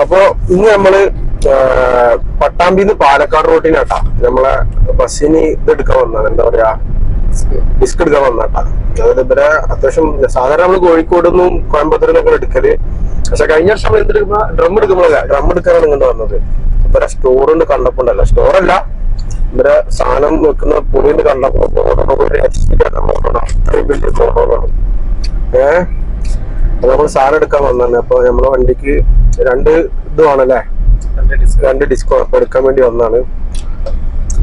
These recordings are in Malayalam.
അപ്പൊ ഇന്ന് നമ്മൾ പട്ടാമ്പിന്ന് പാലക്കാട് റൂട്ടിനാട്ടാ. നമ്മളെ ബസ്സിന് ഇതെടുക്കാൻ വന്നതാണ്. എന്താ പറയാ ഡിസ്ക് എടുക്കാൻ വന്നാട്ടാ അതായത് ഇവരെ അത്യാവശ്യം സാധാരണ നമ്മൾ കോഴിക്കോട് നിന്നും കോയമ്പത്തൂർ നിന്നൊക്കെ എടുക്കൽ. പക്ഷെ കഴിഞ്ഞ വർഷം എന്തെടുക്കുമ്പോ ഡ്രം എടുക്കുമ്പോഴല്ല ഡ്രം എടുക്കാനാണ് ഇങ്ങോട്ട് വന്നത്. ഇവരെ സ്റ്റോറുണ്ട് കണ്ടപ്പോണ്ടല്ല. സ്റ്റോറല്ല ഇവരെ സാധനം വെക്കുന്ന പുളിയുണ്ട് കണ്ടപ്പോ. ഏഹ് നമ്മൾ സാധനം എടുക്കാൻ വന്നാണ് അപ്പൊ നമ്മളെ വണ്ടിക്ക് രണ്ട് ഇതുവാണല്ലേ? രണ്ട് ഡിസ്കോ എടുക്കാൻ വേണ്ടി വന്നാണ്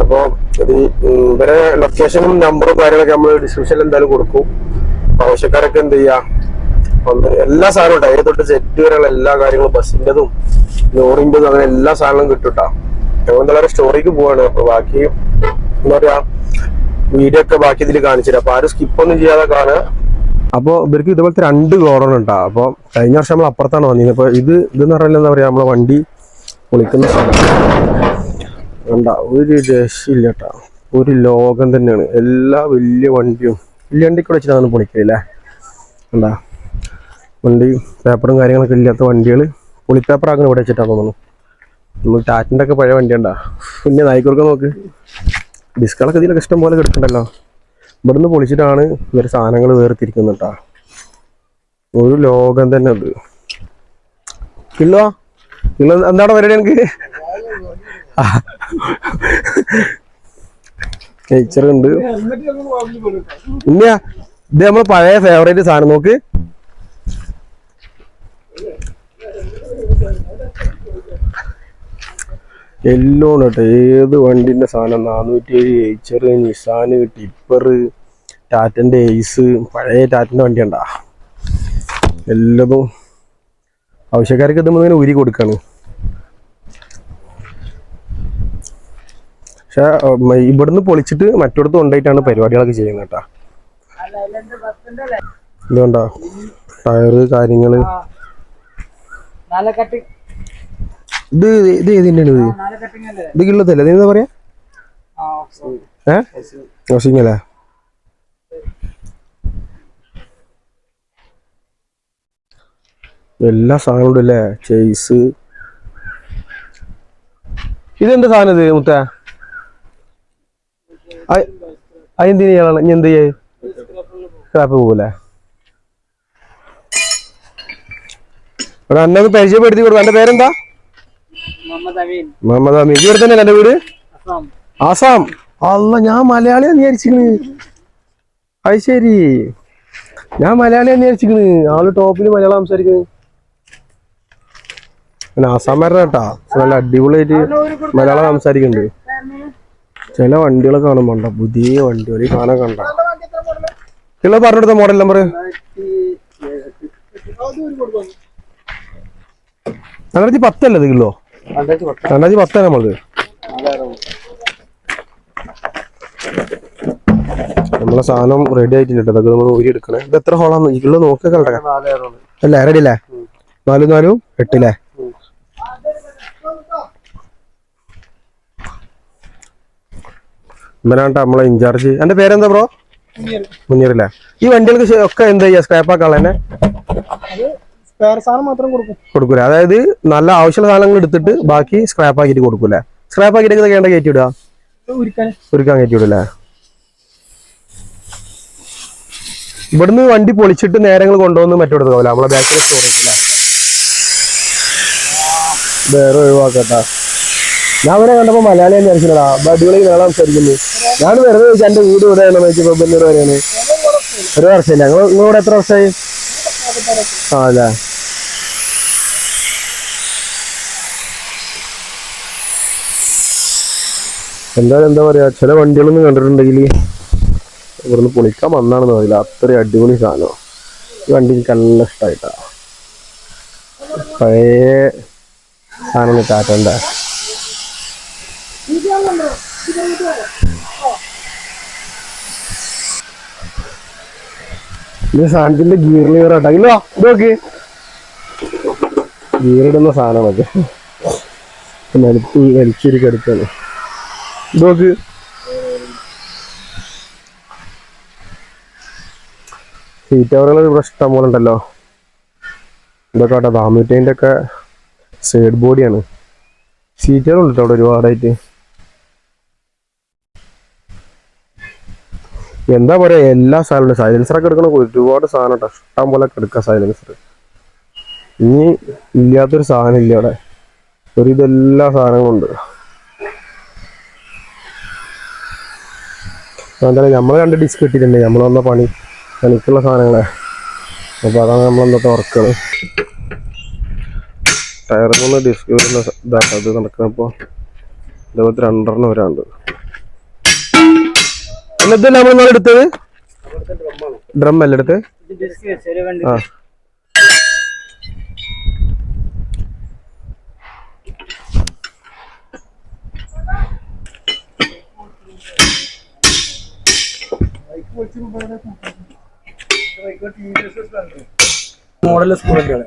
അപ്പൊ ഇത് ഉം ഇവരെ ലൊക്കേഷനും നമ്പറും കാര്യങ്ങളൊക്കെ നമ്മൾ ഡിസ്ക്രിപ്ഷനിൽ എന്തായാലും കൊടുക്കും. ആവശ്യക്കാരൊക്കെ എന്ത് ചെയ്യാ? ഒന്ന് എല്ലാ സാധനവും ഉണ്ട് ഏത് തൊട്ട് സെറ്റ് വരെയുള്ള എല്ലാ കാര്യങ്ങളും ബസ്സിന്റെതും ലോറിന്റെതും അങ്ങനെ എല്ലാ സാധനവും കിട്ടുട്ടാ. ഞങ്ങൾ എന്തായാലും സ്റ്റോറിക്ക് പോവാണ്. അപ്പൊ ബാക്കി എന്താ പറയാ? വീഡിയോ ഒക്കെ ബാക്കി ഇതിൽ കാണിച്ചിട്ട് അപ്പൊ ആരും സ്കിപ്പൊന്നും ചെയ്യാതെ കാണുക. അപ്പോൾ ഇവർക്ക് ഇതുപോലത്തെ രണ്ട് ഗോഡൗൺ ഉണ്ടാവും അപ്പോൾ കഴിഞ്ഞ വർഷം നമ്മൾ അപ്പുറത്താണ് വന്നിരുന്നത്. അപ്പോൾ ഇത് ഇതെന്ന് പറഞ്ഞാൽ എന്താ പറയുക നമ്മളെ വണ്ടി പൊളിക്കുന്ന വേണ്ട ഒരു രക്ഷയില്ല കേട്ടോ. ഒരു ലോകം തന്നെയാണ്. എല്ലാ വലിയ വണ്ടിയും വലിയ വണ്ടിക്ക് വെച്ചിട്ടാണ് പൊളിക്കല്ലേ എന്താ വണ്ടി പേപ്പറും കാര്യങ്ങളൊക്കെ ഇല്ലാത്ത വണ്ടികൾ പൊളിപ്പേപ്പർ ആക്കണം ഇവിടെ വെച്ചിട്ടാണ് തോന്നുന്നു. നമ്മൾ ടാറ്റിന്റെ ഒക്കെ പഴയ വണ്ടി ഉണ്ടാ പിന്നെ നായിക്കൂർക്ക് നോക്ക്. ഡിസ്കളൊക്കെ ഇതിലൊക്കെ ഇഷ്ടം പോലെ കിടക്കണ്ടല്ലോ. ഇവിടുന്ന് പൊളിച്ചിട്ടാണ് ഇവർ സാധനങ്ങൾ വേർതിരിക്കുന്നുണ്ടാ ഒരു ലോകം തന്നെ അത്. കിള്ളോ? കിള്ള എന്താണ് പരിപാടി എനിക്ക് ഉണ്ട്. ഇല്ല ഇത് നമ്മളെ പഴയ ഫേവറേറ്റ് സാധനം നോക്ക്. എല്ലാം കേട്ടോ. ഏത് വണ്ടിന്റെ സാധനം നാനൂറ്റി ഏഴ് എയ്ച്ചർ നിസാന് ടിപ്പർ ടാറ്റന്റെ എയ്സ് പഴയ ടാറ്റന്റെ വണ്ടി ഉണ്ടാ എല്ലതും ആവശ്യക്കാർക്ക് ഇത് ഇങ്ങനെ ഉരി കൊടുക്കാണ്. പക്ഷെ ഇവിടുന്ന് പൊളിച്ചിട്ട് മറ്റിടത്ത് കൊണ്ടുപോയിട്ടാണ് പരിപാടികളൊക്കെ ചെയ്യുന്നത് കേട്ടാ. ഇതുകൊണ്ടാ ടയറ് കാര്യങ്ങൾ. ഇത് ഇത് ഏതിന്റെ ഇത്? ഇത് കിള്ളത്തല്ലേ? ഇത് പറയാ. ഏഹ് എല്ലാ സാധനവും അല്ലേ ചേസ് ഇതെന്താ സാധനം ഇത് മുത്ത? അതെന്തിനു ചെയ്യാനാണ് ഇനി എന്ത് ചെയ്യേ? ക്രാപ്പ് പോകൂലേ എന്നെ ഒന്ന് പരിചയപ്പെടുത്തി കൊടുക്കും എന്റെ പേരെന്താ? മുഹമ്മദ് അമീൻ. ഇവിടെ തന്നെ എന്റെ വീട്? ആസാം. അല്ല ഞാൻ മലയാളിയാ വിചാരിച്ചിക്കണ് അത് ശരി. ഞാൻ മലയാളിയാ വിചാരിച്ചിക്കണ് ആൾ ടോപ്പിൽ മലയാളം സംസാരിക്കുന്നു പിന്നെ ആസാമാരുടെ കേട്ടാ. നല്ല അടിപൊളിയായിട്ട് മലയാളം സംസാരിക്കുന്നുണ്ട് ചില വണ്ടികളൊക്കെ കാണുമ്പോണ്ട പുതിയ വണ്ടികൾ ഒരു കാണാൻ കണ്ട? ഇള്ള പറഞ്ഞെടുത്ത മോഡൽ നമ്പർ രണ്ടായിരത്തി പത്തല്ലേ ഇത് കിലോ രണ്ടായിരത്തി പത്താണ് നമ്മളത്. നമ്മളെ സാധനം റെഡി ആയിട്ടില്ല അതൊക്കെ നമ്മൾ ഊരി എടുക്കണേ ഇത് എത്ര ഹോളാന്ന് ഈ കിലോ നോക്കി കളട്ടെ അല്ല റെഡി അല്ലേ? നാലും നാലും എട്ടില്ലേ ഇവനാട്ടോ നമ്മളെ ഇൻചാർജ് എന്റെ പേരെന്താ ബ്രോ മുന്നീറില്ലേ ഈ വണ്ടികൾക്ക് ഒക്കെ എന്താ ചെയ്യാ? സ്ക്രാപ്പ് ആക്കാളെ സ്പെയർ സാധനം മാത്രം കൊടുക്കും. കൊടുക്കൂല? അതായത് നല്ല ആവശ്യമുള്ള സാധനങ്ങൾ എടുത്തിട്ട് ബാക്കി സ്ക്രാപ്പ് ആക്കിയിട്ട് കൊടുക്കൂല? സ്ക്രാപ്പ് ആക്കിയിട്ട് കേട്ട കയറ്റി വിടുക ഒരുക്കാൻ കയറ്റി വിടല്ലേ ഇവിടുന്ന് വണ്ടി പൊളിച്ചിട്ട് നേരങ്ങൾ കൊണ്ടുവന്ന് മറ്റോടത്ത് പോകില്ല നമ്മളെ ബാക്കിൽ സ്റ്റോറേജില്ല വേറെ ഒഴിവാക്കട്ടാ. ഞാൻ അവരെ കണ്ടപ്പോ മലയാളി എന്ന് വിചാരിച്ചില്ലടാ അടിപൊളി മലയാളം സംസാരിക്കുന്നു. ഞാൻ വെറുതെ ചോദിച്ചാൽ എന്റെ വീട് ഇവിടെ വരെയാണ്. ഒരു വർഷമില്ല. നിങ്ങൾ നിങ്ങളോട് എത്ര വർഷമായി? ആ അല്ലേ? എന്താ എന്താ പറയാ ചില വണ്ടികളൊന്നും കണ്ടിട്ടുണ്ടെങ്കിൽ ഇവിടുന്ന് പൊളിക്കാൻ വന്നാണെന്ന് പറയില്ല അത്രയും അടിപൊളി സാധനം ഈ വണ്ടി എനിക്ക് നല്ല ഇഷ്ടമായിട്ടാ പഴയ സാധനം കാറ്റണ്ട സാധനത്തിന്റെ ഗീറിൽ ആട്ടാ ഇല്ല ഇതൊക്കെ ഇടുന്ന സാധനമൊക്കെ നിലത്ത് വലിച്ചൊരു നോക്ക് സീറ്റ് കവറുകൾ ഇവിടെ ഇഷ്ടം പോലെ ഉണ്ടല്ലോ. ഇതൊക്കെ കേട്ടോ നാനൂറ്റതിന്റെ ഒക്കെ സൈഡ് ബോഡിയാണ് സീറ്റുകളുണ്ട് കേട്ടോ അവിടെ ഒരുപാടായിട്ട്. എന്താ പറയാ എല്ലാ സാധനവും സൈലൻസറൊക്കെ എടുക്കണ ഒരുപാട് സാധനം കേട്ടോ ഇഷ്ടം പോലെ എടുക്കാം സൈലൻസർ ഇനി ഇല്ലാത്തൊരു സാധനം ഇല്ല അവിടെ ഒരു ഇതെല്ലാ സാധനങ്ങളും ഉണ്ട് എന്താ നമ്മൾ രണ്ട് ഡിസ്ക് കിട്ടിയിട്ടുണ്ട്. നമ്മൾ വന്ന പണി പണിക്കുള്ള സാധനങ്ങളെ. അപ്പോൾ അതാണ് നമ്മൾ ഇന്നത്തെ വർക്കുകൾ ടയറിൽ ഡിസ്ക് വരുന്ന ഇതാണ് അത് നടക്കുന്നപ്പോൾ നടക്കുന്നപ്പോ ഇതേപോലത്തെ രണ്ടെണ്ണം വരാണ്ട് എന്നിട്ട് നമ്മൾ എടുത്തത്? ഡ്രം അല്ലെടുത്ത് ആ. മോഡൽ സ്കൂളൊക്കെയാണ്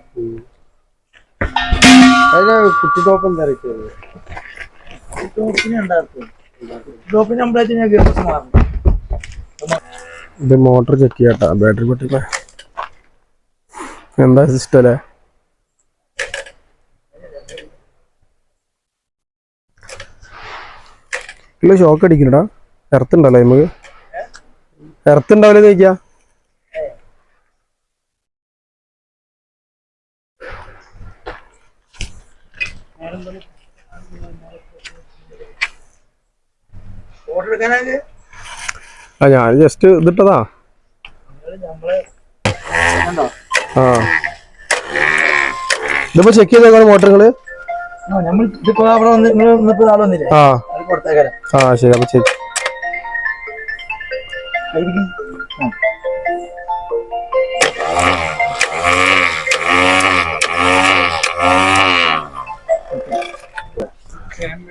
കുട്ടിത്തോപ്പം എന്താ ഇത് മോട്ടർ ചെക്ക് ചെയ്യാട്ടാ. ബാറ്ററി പൊട്ടിക്ക എന്താ സിസ്റ്റം അല്ലേ ഇല്ല ഷോക്ക് അടിക്കണടാ. ഇറത്തുണ്ടല്ലേ നമുക്ക് എർത്തുണ്ടാവില്ലേ ചോദിക്കാ ചോദിക്ക ആ ഞാൻ ജസ്റ്റ് ഇതിട്ടതാ. ആ. ഇതിപ്പോ ചെക്ക് ചെയ്തേക്കാണ് മോട്ടറുകൾ? ആ. ശരി അപ്പൊ അവിടെ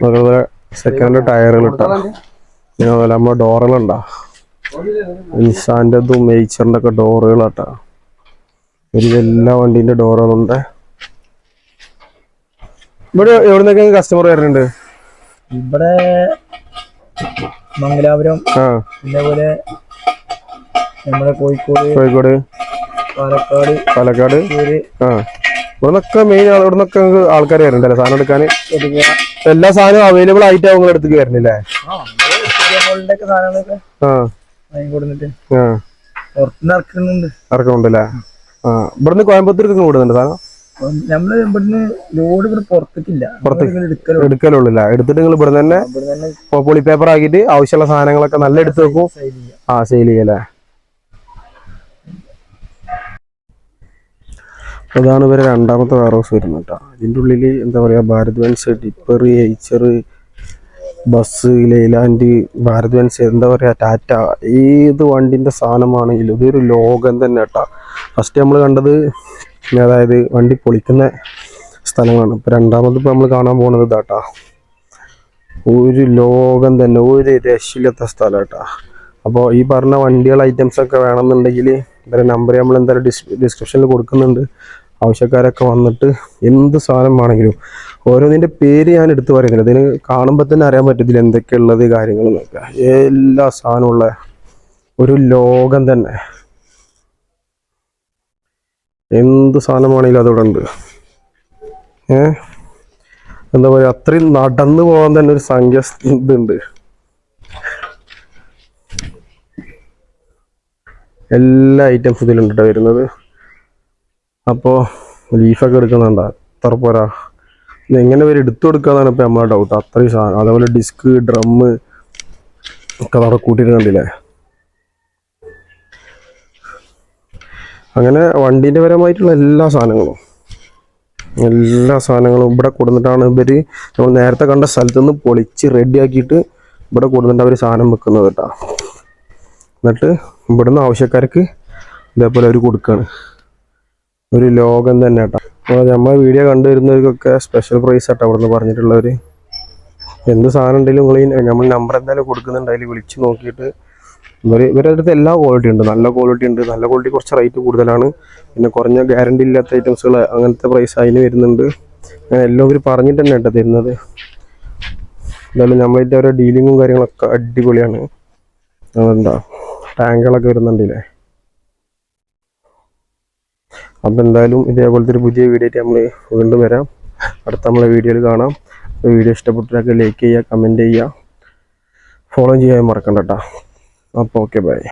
അതുപോലെ സെക്കൻഡ് ടയറുകൾ ഇട്ടാ. പിന്നെ അതുപോലെ നമ്മുടെ ഡോറുകളുണ്ടാ നിസാന്റെതും മേച്ചറിന്റെ ഒക്കെ ഡോറുകളാട്ടാ ഒരു എല്ലാ വണ്ടീന്റെ ഡോറുകളുണ്ട് ഇവിടെ എവിടുന്നൊക്കെ കസ്റ്റമർ വരുന്നുണ്ട്? ഇവിടെ മംഗലാപുരം ആ. അതേപോലെ നമ്മുടെ കോഴിക്കോട് കോഴിക്കോട് പാലക്കാട് പാലക്കാട് ആ. ഇവിടുന്നൊക്കെ മെയിൻ ഇവിടെ നിന്നൊക്കെ ആൾക്കാർ വരുന്നുണ്ടല്ലേ സാധനം എടുക്കാൻ എല്ലാ സാധനവും അവൈലബിൾ ആയിട്ട് നിങ്ങളുടെ അടുത്തേക്ക് വരുന്നില്ലേ സാധനങ്ങളൊക്കെ ആ. ഇവിടുന്ന് കോയമ്പത്തൂർക്ക് കൂടുന്നുണ്ട് സാധനം? നമ്മൾ ഇവിടുന്ന് ലോഡ് ഇവിടെ പുറത്തേക്കില്ല. പുറത്തേക്ക്. എടുക്കലുള്ളില്ല എടുത്തിട്ട് നിങ്ങൾ ഇവിടെ തന്നെ ഇവിടെ തന്നെ പോളി പേപ്പർ ആക്കിയിട്ട് ആവശ്യമുള്ള സാധനങ്ങളൊക്കെ നല്ല എടുത്ത് വെക്കും. ആ സെയിൽ ചെയ്യല്ലേ അതാണ് ഇവരെ രണ്ടാമത്തെ വെയർ ഹൗസ് വരുന്നത് കേട്ടോ. ഇതിന്റെ ഉള്ളിൽ എന്താ പറയുക Bharat Benz tipper Eicher bus Leyland Bharat Benz എന്താ പറയുക ടാറ്റ ഏത് വണ്ടിന്റെ സാധനമാണെങ്കിലും ഇതൊരു ലോകം തന്നെ കേട്ടോ. ഫസ്റ്റ് നമ്മൾ കണ്ടത് അതായത് വണ്ടി പൊളിക്കുന്ന സ്ഥലങ്ങളാണ്. ഇപ്പം രണ്ടാമത് ഇപ്പം നമ്മൾ കാണാൻ പോകുന്നത് ഇതാട്ടാ ഒരു ലോകം തന്നെ ഒരു രക്ഷയില്ലാത്ത സ്ഥലം കേട്ടോ. അപ്പോൾ ഈ പറഞ്ഞ വണ്ടികൾ ഐറ്റംസ് ഒക്കെ വേണമെന്നുണ്ടെങ്കിൽ ഇവരെ നമ്പർ നമ്മൾ എന്തായാലും ഡിസ് ഡിസ്ക്രിപ്ഷനിൽ കൊടുക്കുന്നുണ്ട്. ആവശ്യക്കാരൊക്കെ വന്നിട്ട് എന്ത് സാധനം വേണമെങ്കിലും. ഓരോന്നിന്റെ പേര് ഞാൻ എടുത്തു പറയുന്നില്ല. ഇതിന് കാണുമ്പോൾ തന്നെ അറിയാൻ പറ്റും ഇതിൽ എന്തൊക്കെയുള്ളത് നോക്കുക എല്ലാ സാധനമുള്ള ഒരു ലോകം തന്നെ. എന്ത് സാധനമാണെങ്കിലും അതിവിടെ ഉണ്ട്. ഏ? എന്താ പറയുക അത്രയും നടന്നു പോകാൻ തന്നെ ഒരു സംഖ്യ ഇതുണ്ട്. എല്ലാ ഐറ്റംസ് ഇതിലുണ്ട് വരുന്നത്. അപ്പോൾ ലീഫൊക്കെ എടുക്കുന്നുണ്ട് എത്ര പോരാ. എങ്ങനെ പേര് എടുത്തു കൊടുക്കാന്നാണ് ഇപ്പം നമ്മളെ ഡൗട്ട് അത്രയും സാധനം അതേപോലെ ഡിസ്ക് ഡ്രമ്മ് ഒക്കെ അവിടെ കൂട്ടിയിട്ട് കണ്ടില്ലേ? അങ്ങനെ വണ്ടീന്റെ പരമായിട്ടുള്ള എല്ലാ സാധനങ്ങളും. എല്ലാ സാധനങ്ങളും ഇവിടെ കൊടുത്തിട്ടാണ് ഇവർ നമ്മൾ നേരത്തെ കണ്ട സ്ഥലത്ത് നിന്ന് പൊളിച്ച് റെഡിയാക്കിയിട്ട് ഇവിടെ കൊടുത്തിട്ട് അവർ സാധനം വെക്കുന്നത് കേട്ടോ. എന്നിട്ട് ഇവിടുന്ന് ആവശ്യക്കാർക്ക് ഇതേപോലെ അവർ കൊടുക്കുകയാണ് ഒരു ലോകം തന്നെ കേട്ടോ. നമ്മൾ വീഡിയോ കണ്ടുവരുന്നവർക്കൊക്കെ സ്പെഷ്യൽ പ്രൈസ് ആട്ടോ അവിടെ നിന്ന് പറഞ്ഞിട്ടുള്ളവർ എന്ത് സാധനം ഉണ്ടെങ്കിലും നിങ്ങൾ നമ്മൾ നമ്പർ എന്തായാലും കൊടുക്കുന്നുണ്ട്. അതിൽ വിളിച്ച് നോക്കിയിട്ട് ഇവർ ഇവരുടെ അടുത്ത് എല്ലാ ക്വാളിറ്റി ഉണ്ട്. നല്ല ക്വാളിറ്റി ഉണ്ട്. നല്ല ക്വാളിറ്റി കുറച്ച് റേറ്റ് കൂടുതലാണ്. പിന്നെ കുറഞ്ഞ ഗ്യാരണ്ടി ഇല്ലാത്ത ഐറ്റംസുകൾ അങ്ങനത്തെ പ്രൈസ് അതിന് വരുന്നുണ്ട്. അങ്ങനെ എല്ലാം ഇവർ പറഞ്ഞിട്ട് തന്നെ കേട്ടോ തരുന്നത്. എന്തായാലും നമ്മളായിട്ട് ഓരോ ഡീലിങ്ങും കാര്യങ്ങളൊക്കെ അടിപൊളിയാണ്. അതുകൊണ്ടാ ടാങ്കുകളൊക്കെ വരുന്നുണ്ടല്ലേ അപ്പം എന്തായാലും ഇതേപോലത്തെ ഒരു പുതിയ വീഡിയോ ആയിട്ട് നമ്മൾ വീണ്ടും വരാം. അടുത്ത നമ്മളെ വീഡിയോയിൽ കാണാം. വീഡിയോ ഇഷ്ടപ്പെട്ടൊക്കെ ലൈക്ക് ചെയ്യുക കമന്റ് ചെയ്യുക. ഫോളോ ചെയ്യാൻ മറക്കണ്ട കേട്ടോ അപ്പോൾ ഓക്കെ ബൈ